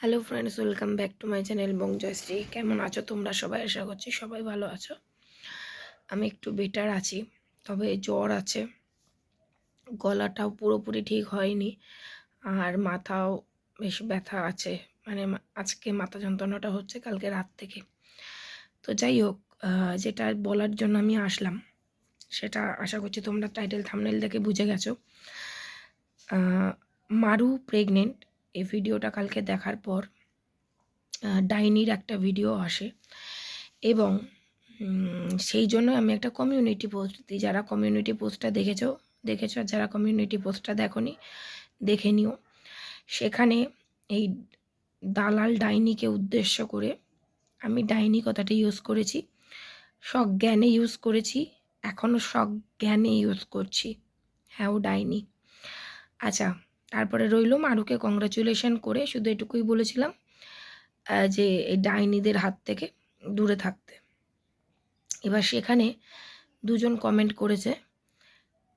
Hello friends welcome back to my channel Bong Joyshree কেমন আছো তোমরা? সবাই আশা করছি সবাই ভালো আছো। আমি একটু বেটার আছি, তবে জ্বর আছে। গলাটাও পুরোপুরি ঠিক হয়নি, আর মাথাও বেশ ব্যথা আছে। মানে আজকে মাথা যন্ত্রণাটা হচ্ছে কালকে রাত থেকে। তো যাই হোক যেটা বলার জন্য আমি আসলাম, সেটা আশা করছি তোমরা টাইটেল থামনেল দেখে বুঝে গেছো। মারু প্রেগনেন্ট এই ভিডিওটা কালকে দেখার পর ডাইনির একটা ভিডিও আসে এবং সেই জন্য আমি একটা কমিউনিটি পোস্ট দিই। যারা কমিউনিটি পোস্টটা দেখেছ দেখেছ যারা কমিউনিটি পোস্টটা দেখোনি, দেখে নিও। সেখানে এই দালাল ডাইনিকে উদ্দেশ্য করে আমি ডাইনি কথাটা ইউজ করেছি। সজ্ঞানে ইউজ করেছি এখনও সজ্ঞানে ইউজ করছি। হ্যাঁ ও ডাইনি। আচ্ছা তারপরে রইল মারুকে কংগ্রাচুলেশন করে, শুধু এটুকুই বলেছিলাম যে এই ডাইনিদের হাত থেকে দূরে থাকতে। এবার সেখানে দুজন কমেন্ট করেছে,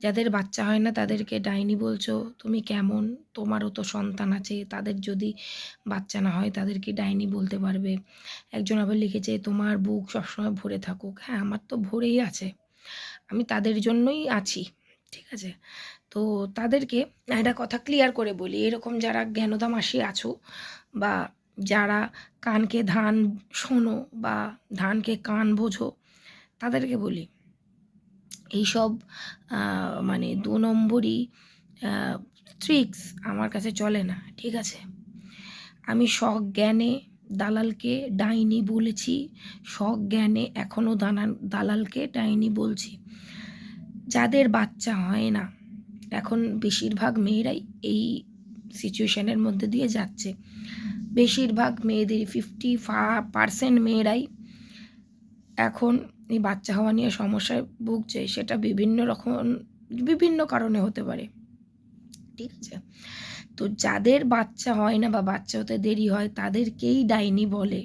যাদের বাচ্চা হয় না তাদেরকে ডাইনি বলছো, তুমি কেমন? তোমারও তো সন্তান আছে, তাদের যদি বাচ্চা না হয় তাদেরকে ডাইনি বলতে পারবে। একজন আবার লিখেছে, তোমার বুক সবসময় ভরে থাকুক। হ্যাঁ আমার তো ভরেই আছে, আমি তাদের জন্যই আছি, ঠিক আছে? তো তাদেরকে একটা কথা ক্লিয়ার করে বলি। এরকম যারা জ্ঞানদামাসী আছো বা যারা কানকে ধান শোনো বা ধানকে কান বোঝো, তাদেরকে বলি, এইসব মানে দু নম্বরই ট্রিক্স আমার কাছে চলে না, ঠিক আছে? আমি সজ্ঞানে দালালকে ডাইনি বলেছি সজ্ঞানে এখনও দানা, দালালকে ডাইনি বলছি। যাদের বাচ্চা হয় না এখন বেশিরভাগ মেয়েরাই এই সিচুয়েশনের মধ্যে দিয়ে যাচ্ছে। বেশিরভাগ মেয়েদের ফিফটি পার্সেন্ট মেয়েরাই এখন এই বাচ্চা হওয়া নিয়ে সমস্যায় ভুগছে, সেটা বিভিন্ন রকম, বিভিন্ন কারণে হতে পারে। ঠিক আছে? তো যাদের বাচ্চা হয় না বা বাচ্চা হতে দেরি হয়, তাদেরকেই ডাইনি বলে।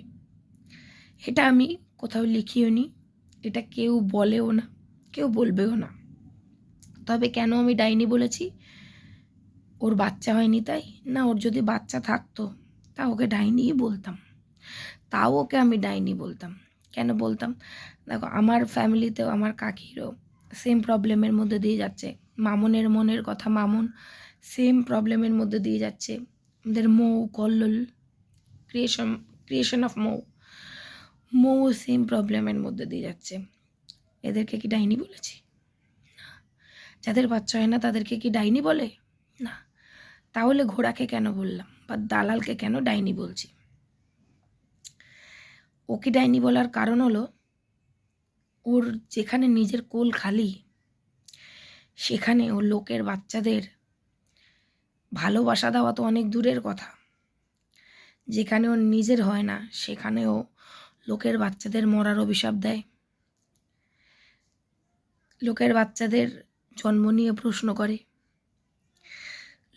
এটা আমি কোথাও লিখিও নি এটা কেউ বলেও না, কেউ বলবেও না। তবে কেন আমি ডাইনি বলেছি? ওর বাচ্চা হয়নি তাই? না, ওর যদি বাচ্চা থাকতো, তা ওকে ডাইনিই বলতাম। তাও ওকে আমি ডাইনি বলতাম। কেন বলতাম? দেখো, আমার ফ্যামিলিতেও আমার কাকিরও সেম প্রবলেমের মধ্যে দিয়ে যাচ্ছে। মামনের মনের কথা মামুন সেম প্রবলেমের মধ্যে দিয়ে যাচ্ছে। আমাদের Mou, Kallol creation creation of Mou Mou same প্রবলেমের মধ্যে দিয়ে যাচ্ছে। এদেরকে কি ডাইনি বলেছি? যাদের বাচ্চা হয় না তাদেরকে কি ডাইনি বলে? না। তাহলে ঘোড়াকে কেন বললাম বা দালালকে কেন ডাইনি বলছি? ওকে ডাইনি বলার কারণ হলো, ওর যেখানে নিজের কোল খালি, সেখানে ও লোকের বাচ্চাদের ভালোবাসা দেওয়া তো অনেক দূরের কথা। যেখানে ওর নিজের হয় না সেখানেও লোকের বাচ্চাদের মরার অভিশাপ দেয়। লোকের বাচ্চাদের জন্ম নিয়ে প্রশ্ন করে।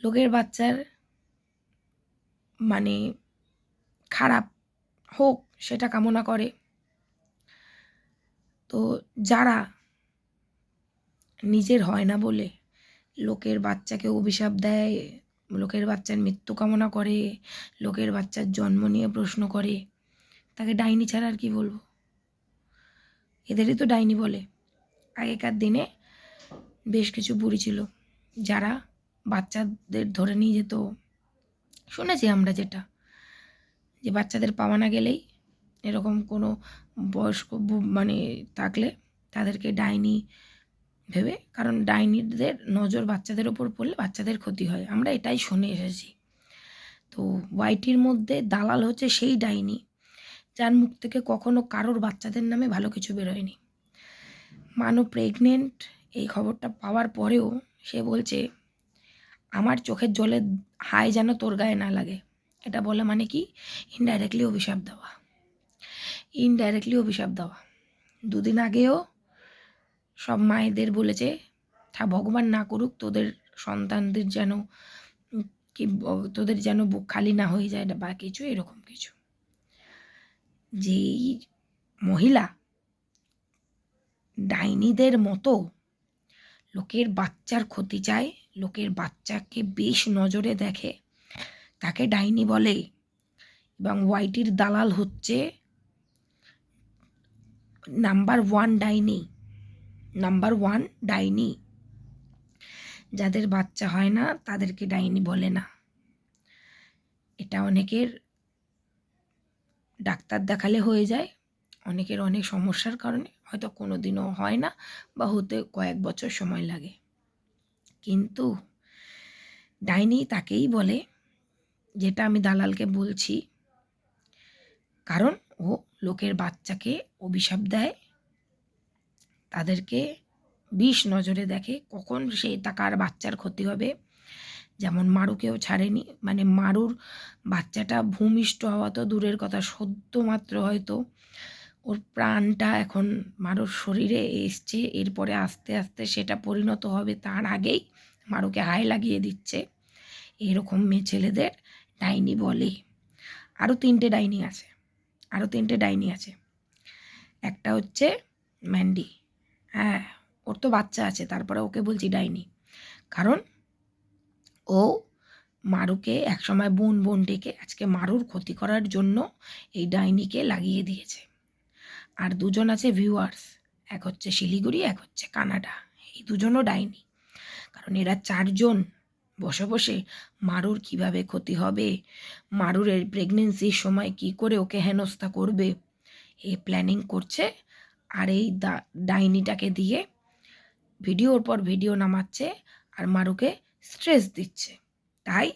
লোকের বাচ্চার মানে খারাপ হোক সেটা কামনা করে। তো যারা নিজের হয় না বলে লোকের বাচ্চাকে অভিশাপ দেয়, লোকের বাচ্চার মৃত্যু কামনা করে, লোকের বাচ্চার জন্ম নিয়ে প্রশ্ন করে, তাকে ডাইনি ছাড়া আর কি বলব? এদেরই তো ডাইনি বলে। আগেকার দিনে বেশ কিছু বুড়ি ছিল, যারা বাচ্চাদের ধরে নিয়ে যেত। শুনেছি আমরা যেটা, যে বাচ্চাদের পাওয়া না গেলেই এরকম কোনো বয়স্ক মানে থাকলে তাদেরকে ডাইনি ভেবে, কারণ ডাইনিদের নজর বাচ্চাদের ওপর পড়লে বাচ্চাদের ক্ষতি হয়। আমরা এটাই শুনে এসেছি। তো ওয়াইটির মধ্যে দালাল হচ্ছে সেই ডাইনি, যার মুখ থেকে কখনো কারোর বাচ্চাদের নামে ভালো কিছু বেরোয়নি। মানু প্রেগনেন্ট এই খবরটা পাওয়ার পরেও সে বলছে, আমার চোখের জলে হাই যেন তোর গায়ে না লাগে। এটা বলে মানে কি? ইনডাইরেক্টলি অভিশাপ দেওয়া। ইনডাইরেক্টলি অভিশাপ দেওয়া। দুদিন আগেও সব মায়েদের বলেছে তা ভগবান না করুক তোদের সন্তানদের যেন, কি তোদের যেন বুক খালি না হয়ে যায়, বা কিছু, এরকম কিছু। যেই মহিলা ডাইনিদের মতো লোকের বাচ্চার ক্ষতি চায়, লোকের বাচ্চাকে বেশ নজরে দেখে। তাকে ডাইনি বলে, এবং ওয়াইটির দালাল হচ্ছে নাম্বার ওয়ান ডাইনি নাম্বার ওয়ান ডাইনি। যাদের বাচ্চা হয় না, তাদেরকে ডাইনি বলে না। এটা অনেকের ডাক্তার দেখালে হয়ে যায়। অনেকের অনেক সমস্যার কারণে হয়তো কোনো দিনও হয় না বা হতে কয়েক বছর সময় লাগে। কিন্তু ডাইনি তাকেই বলে, যেটা আমি দালালকে বলছি, কারণ ও লোকের বাচ্চাকে অভিশাপ দেয়, তাদেরকে বিষ নজরে দেখে কখন সেই টাকার বাচ্চার ক্ষতি হবে। যেমন মারুকেও ছাড়েনি মানে মারুর বাচ্চাটা ভূমিষ্ঠ হওয়া তো দূরের কথা সদ্য মাত্র হয়তো ওর প্রাণটা এখন মারুর শরীরে এসছে, এরপরে আস্তে আস্তে সেটা পরিণত হবে তার আগেই মারুকে হাই লাগিয়ে দিচ্ছে। এরকম মেয়ে ছেলেদের ডাইনি বলে। আরও তিনটে ডাইনি আছে আরও তিনটে ডাইনি আছে। একটা হচ্ছে ম্যান্ডি হ্যাঁ ওর তো বাচ্চা আছে, তারপরে ওকে বলছি ডাইনি। কারণ ও মারুকে একসময় বোন বোন ডেকে আজকে মারুর ক্ষতি করার জন্য এই ডাইনিকে লাগিয়ে দিয়েছে। আর দুজন আছে ভিউয়ার্স এক হচ্ছে শিলিগুড়ি, এক হচ্ছে কানাডা। এই দুজনও ডাইনি। কারণ এরা চারজন বসে বসে মারুর কীভাবে ক্ষতি হবে, মারুরের প্রেগনেন্সির সময় কি করে ওকে হেনস্থা করবে, এ প্ল্যানিং করছে। আর এই ডাইনিটাকে দিয়ে ভিডিওর পর ভিডিও নামাচ্ছে আর মারুকে স্ট্রেস দিচ্ছে। তাই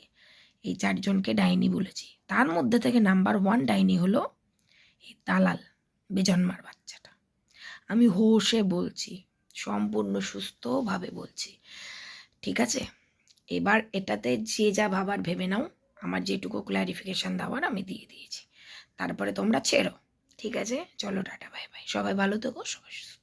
এই চারজনকে ডাইনি বলেছি। তার মধ্যে থেকে নাম্বার ওয়ান ডাইনি হলো এই দালাল। বেজন্মার বাচ্চাটা। আমি হোসে বলছি, সম্পূর্ণ সুস্থভাবে বলছি, ঠিক আছে? এবার এটাতে যে যা ভাবার ভেবে নাও, আমার যেটুকু ক্ল্যারিফিকেশান দেওয়ার আমি দিয়ে দিয়েছি। তারপরে তোমরা ছেড়ো। ঠিক আছে? চলো টাটা বাই বাই সবাই ভালো থেকো, সবাই সুস্থ।